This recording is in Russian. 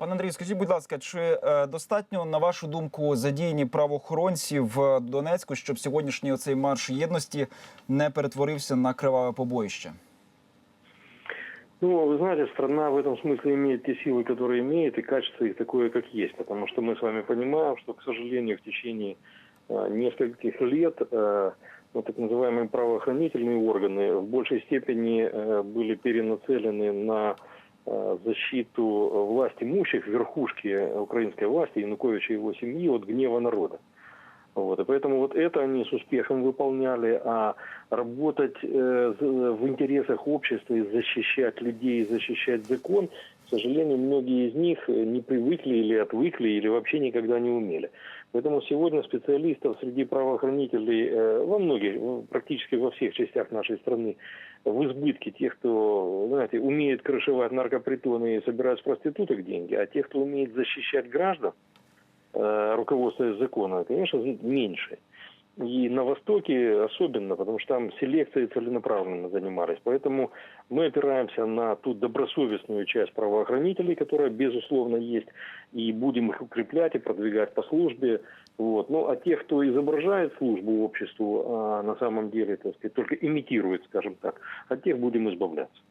Пане Андрію, скажіть, будь ласка, чи е, достатньо, на вашу думку, задіяні правоохоронці в Донецьку, щоб сьогоднішній оцей марш єдності не перетворився на криваве побоїще? Ну, вы знаете, страна в этом смысле имеет те силы, которые имеет, и качество их такое, как есть. Потому что мы с вами понимаем, что, к сожалению, в течение э, нескольких лет э, ну, так называемые правоохранительные органы в большей степени э, были перенацелены на э, защиту власть имущих, верхушки украинской власти, Януковича и его семьи от гнева народа. Вот, и поэтому вот это они с успехом выполняли, а работать э, в интересах общества и защищать людей, защищать закон, к сожалению, многие из них не привыкли или отвыкли, или вообще никогда не умели. Поэтому сегодня специалистов среди правоохранителей э, во многих, практически во всех частях нашей страны в избытке тех, кто, знаете, умеет крышевать наркопритоны и собирать с проституток деньги, а тех, кто умеет защищать граждан, руководствуясь закона, конечно, меньше. И на Востоке особенно, потому что там селекцией целенаправленно занимались. Поэтому мы опираемся на ту добросовестную часть правоохранителей, которая, безусловно, есть, и будем их укреплять и продвигать по службе. Вот. Ну, а тех, кто изображает службу обществу, а на самом деле, так сказать, только имитирует, скажем так, от тех будем избавляться.